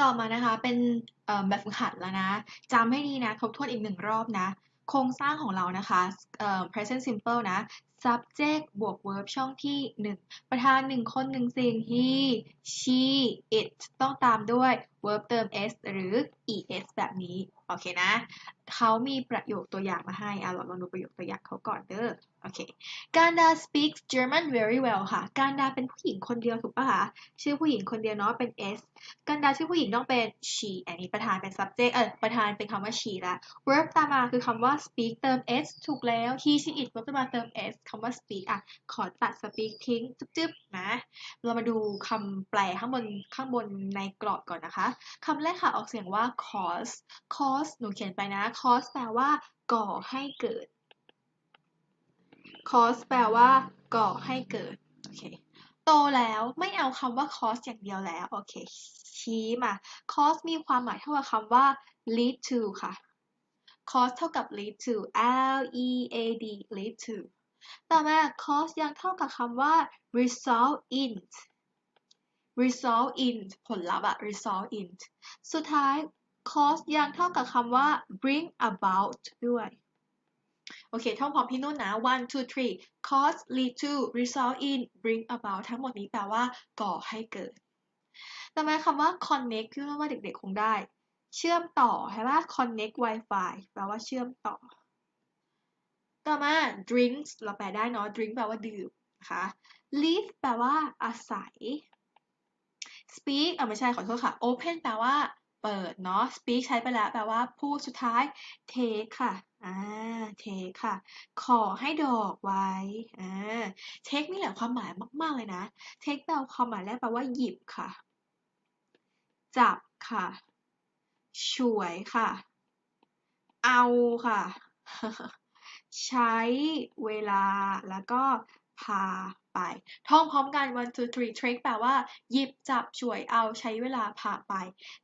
ต่อมานะคะเป็นแบบฝึกหัดแล้วนะจำให้ดีนะทบทวนอีกหนึ่งรอบนะ โครงสร้างของเรานะคะ present simple นะ subject บวก verb ช่องที่ 1 ประธานหนึ่งคนหนึ่งสิ่ง he she it ต้องตามด้วย verb เติม s หรือ es แบบนี้ โอเคนะ เขามีประโยคตัวอย่างมาให้อะเราลองดูประโยคตัวอย่างเขาก่อนเด้อ โอเคการดา speaks German very well ค่ะการดาเป็นผู้หญิงคนเดียวถูกปะคะ ชื่อผู้หญิงคนเดียวเนาะ เป็น s การดาชื่อผู้หญิงต้องเป็น she อันนี้ประธานเป็น subject เออประธานเป็นคำว่า she ละ verb ตามมาคือคำว่า speak เติม s ถูกแล้ว he she it verb ตามมาเติม s คำว่า speak อะ ขอตัด speak ทิ้ง จึ๊บๆนะ เรามาดูคำแปลข้างบนข้างบนในกรอบก่อนนะคะคำแรกค่ะออกเสียงว่า cause cause หนูเขียนไปนะ cause แปลว่า ก่อให้เกิด cause แปลว่า ก่อให้เกิด โอเค โตแล้วไม่เอาคำว่า cause อย่างเดียวแล้ว โอเค ชี้มา cause มีความหมายเท่ากับคำว่า lead to ค่ะ cause เท่ากับ lead to L E A D lead to ต่อมา cause ยังเท่ากับคำว่า result in result in ผลลัพธ์อะ result in สุดท้าย cause ยังเท่ากับคำว่า bring about ด้วย โอเค ท่องพร้อมพี่นุ่นนะ one two three cause lead to result in bring about ทั้งหมดนี้แปลว่า ก่อให้เกิดต่อมาคำว่า connect พี่นุ่นว่าเด็กๆ คงได้ เชื่อมต่อใช่ปะ connect Wi-Fi แปลว่าเชื่อมต่อ ต่อมา drinks เราแปลได้เนาะ drink แปลว่าดื่มนะคะ live แปลว่าอาศัย speak อะไม่ใช่ขอโทษค่ะ open แปลว่าเปิดเนาะ speak ใช้ไปแล้วแปลว่าพูดสุดท้าย take ค่ะอ่า take ค่ะ ขอให้ดอกไว้อ่า take นี่แหละความหมายมากๆเลยนะ take แปลความหมายแรกแปลว่าหยิบค่ะ จับค่ะ ช่วยค่ะ เอาค่ะ ใช้เวลาแล้วก็ พาไป ท่องพร้อมกัน one two three take แปลว่า หยิบจับช่วยเอาใช้เวลาพาไป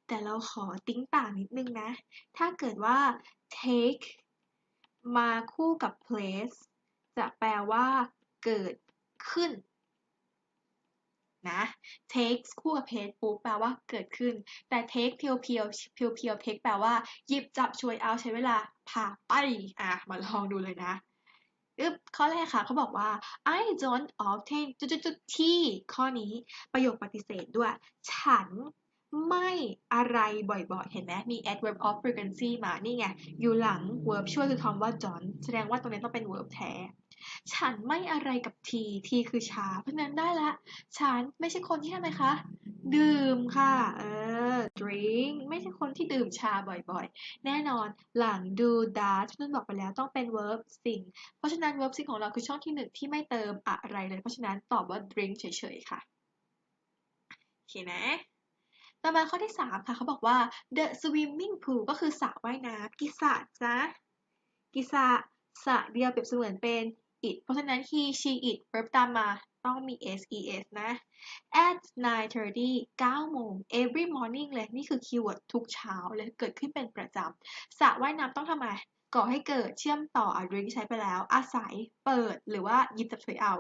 แต่เราขอติ้งต่างนิดนึงนะ ถ้าเกิดว่า take มาคู่กับ place จะแปลว่า เกิดขึ้น นะ take คู่กับ place ปุ๊บแปลว่าเกิดขึ้น แต่ take เพียวเพียวเพียวเพียว take แปลว่า หยิบจับช่วยเอาใช้เวลาพาไป อะ มาลองดูเลยนะ อึ๊บข้อแรกค่ะเขาบอกว่า I don't often จุดจุดที่ข้อนี้ประโยคปฏิเสธด้วย ฉันไม่อะไรบ่อยๆ เห็นไหมมี adverb of frequency มา นี่ไง อยู่หลัง verb ช่วยคือคำว่า don't แสดงว่าตรงนี้ต้องเป็น verb แท้ ฉันไม่อะไรกับที ทีคือชาเพราะนั้นได้ละ ฉันไม่ใช่คนที่ทำไมคะ ดื่มค่ะ เออ drink ไม่ใช่คนที่ดื่มชาบ่อยๆ แน่นอนหลัง do that ที่นุ่นบอกไปแล้วต้องเป็น verb สิ่ง เพราะฉะนั้น verb สิ่งของเราคือช่องที่หนึ่งที่ไม่เติมอะไรเลย เพราะฉะนั้นตอบว่า drink เฉยๆ ค่ะ โอเคนะต่อมาข้อที่ 3 ค่ะ เขาบอกว่า the swimming pool ก็คือสระว่ายน้ำกิสะจ้ะกิสะสระเดียวเปรียบเสมือนเป็น it เพราะฉะนั้น he she it verb ตามมา ต้องมี s es นะ at 9:30 9โมง every morning เลย นี่คือคีย์เวิร์ดทุกเช้าเลยเกิดขึ้นเป็นประจำสระว่ายน้ำต้องทำไมก่อให้เกิดเชื่อมต่ออะ drink ใช้ไปแล้ว อาศัยเปิดหรือว่ายิบจับช่วยเอา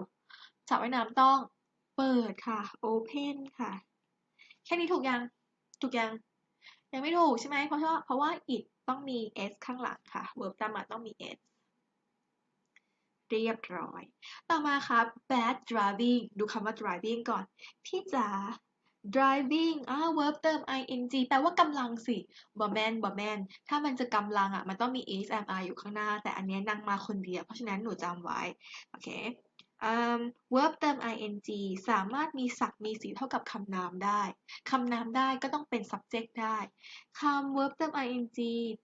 สระว่ายน้ำต้องเปิดค่ะ open ค่ะ แค่นี้ถูกยัง ถูกยัง ยังไม่ถูกใช่ไหมเพราะว่าเพราะว่า it ต้องมี s ข้างหลังค่ะ verb ตามมาต้องมี s เรียบร้อย ต่อมาครับ bad driving ดูคำว่า driving ก่อน พี่จ๋า driving อ่า verb เติม ing แปลว่ากำลังสิบ่แมนบ่แมนถ้ามันจะกำลังอะ มันต้องมี is am are อยู่ข้างหน้า แต่อันนี้นางมาคนเดียว เพราะฉะนั้นหนูจำไว้ โอเค verb เติม ing สามารถมีศักดิ์มีสีเท่ากับคำนามได้ คำนามได้ก็ต้องเป็น subject ได้ คำ verb เติม ing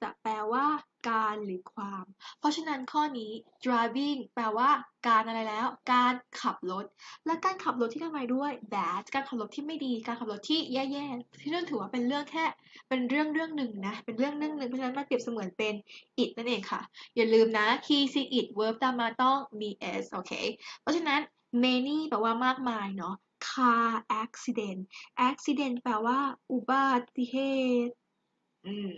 จะแปลว่า การหรือความ เพราะฉะนั้นข้อนี้ driving แปลว่าการอะไรแล้ว การขับรถ และการขับรถที่ทำไมด้วย bad การขับรถที่ไม่ดี การขับรถที่แย่ๆ ที่นั่นถือว่าเป็นเรื่องแค่ เป็นเรื่องเรื่องหนึ่งนะ เป็นเรื่องเรื่องหนึ่ง เพราะฉะนั้นมาเปรียบเสมือนเป็น it นั่นเองค่ะ อย่าลืมนะ he she it verb ตามมาต้องมี s โอเค เพราะฉะนั้น many แปลว่ามากมายเนาะ car accident accident แปลว่า อุบัติเหตุ อืม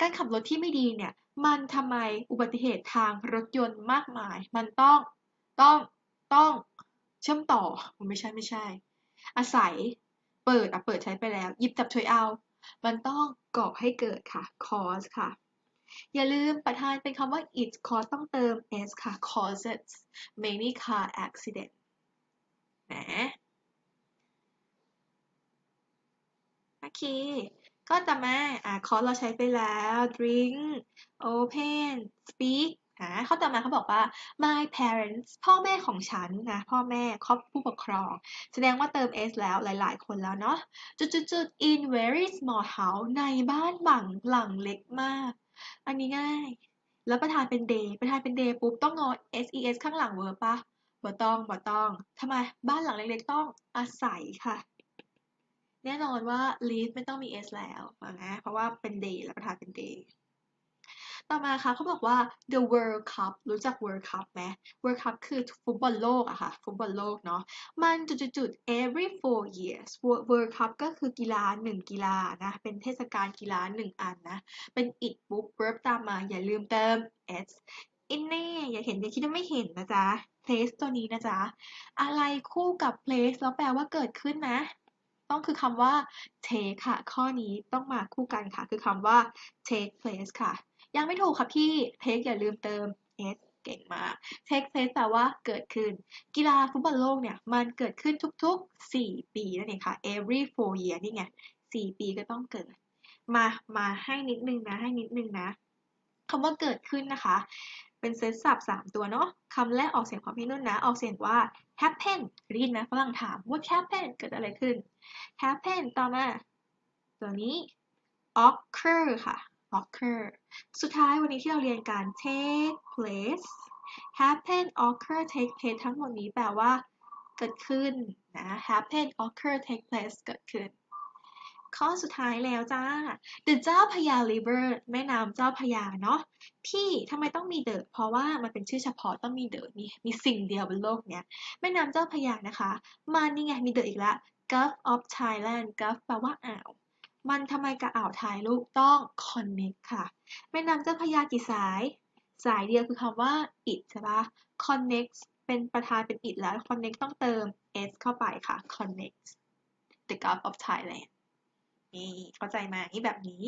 การขับรถที่ไม่ดีเนี่ย มันทำไมอุบัติเหตุทางรถยนต์มากมาย มันต้องต้องต้องเชื่อมต่อมไม่ใช่ไม่ใช่ อาศัยเปิดอะเปิดใช้ไปแล้วหยิบจับช่วยเอา มันต้องก่อให้เกิดค่ะ cause ค่ะ อย่าลืมประธานเป็นคำว่า it cause ต้องเติม s ค่ะ causes many car accident นะโอเค ก็จะมาอ่าคอร์สเราใช้ไปแล้ว drink open speak อ่าเขาต่อมาเขาบอกว่า my parents พ่อแม่ของฉันนะ พ่อแม่ครอบผู้ปกครอง แสดงว่าเติม s แล้วหลาย ๆ คนแล้วเนาะจุดๆ in very small house ในบ้านหลังหลังเล็กมาก อันนี้ง่าย แล้วประธานเป็น day ประธานเป็น day ปุ๊บ ต้องงอ ses ข้างหลังเวอร์ปะบ่ต้องบ่ต้องทำไมบ้านหลังเล็ก ๆ ต้องอาศัยค่ะ แน่นอนว่า live ไม่ต้องมี s แล้วนะเพราะว่าเป็น day และประธานเป็น day ต่อมาค่ะเขาบอกว่า the World Cup รู้จัก World Cup ไหม World Cup คือฟุตบอลโลกอะค่ะ ฟุตบอลโลกเนาะ มันจุดๆ every four years World Cup ก็คือกีฬาหนึ่งกีฬานะ เป็นเทศกาลกีฬาหนึ่งอันนะ เป็น it ปุ๊บ verb ตามมา อย่าลืมเติม s in แน่อย่าเห็นอย่าคิดว่าไม่เห็นนะจ๊ะ place ตัวนี้นะจ๊ะ อะไรคู่กับ place แล้วแปลว่าเกิดขึ้นนะ ต้องคือคำว่า take ค่ะ ข้อนี้ต้องมาคู่กันค่ะ คือคำว่า take place ค่ะ ยังไม่ถูกค่ะพี่ take อย่าลืมเติม s เก่งมาก take place แปลว่าเกิดขึ้น กีฬาฟุตบอลโลกเนี่ย มันเกิดขึ้นทุกๆ 4 ปีนั่นเองค่ะ every four year นี่ไง 4 ปีก็ต้องเกิด มา มาให้นิดนึงนะ ให้นิดนึงนะคำว่าเกิดขึ้นนะคะ เป็นเซตศัพท์3ตัวเนาะคำแรกออกเสียงความพี่นุ่นนะ ออกเสียงว่า happen ได้ยินไหมฝรั่งถาม what happen เกิดอะไรขึ้น happen ต่อมา ตัวนี้ occur ค่ะ occur สุดท้ายวันนี้ที่เราเรียนการ take place happen occur take place ทั้งหมดนี้แปลว่า เกิดขึ้นนะ happen occur take place เกิดขึ้น ข้อสุดท้ายแล้วจ้า the เจ้าพยา river แม่น้ำเจ้าพยาเนาะพี่ทำไมต้องมี the เพราะว่ามันเป็นชื่อเฉพาะต้องมี the มีมีสิ่งเดียวบนโลกเนี้ยแม่น้ำเจ้าพยานะคะมันนี่ไงมี the อีกล้ว Gulf of Thailand Gulf แปลว่าอ่าวมันทำไมกับอ่าวไทยลูกต้อง connect ค่ะ แม่น้ำเจ้าพยากี่สาย สายเดียวคือคำว่า it ใช่ปะ connect เป็นประธานเป็น it แล้ว connect ต้องเติม s เข้าไปค่ะ connect the Gulf of Thailand นี่เข้าใจไหมแบบนี้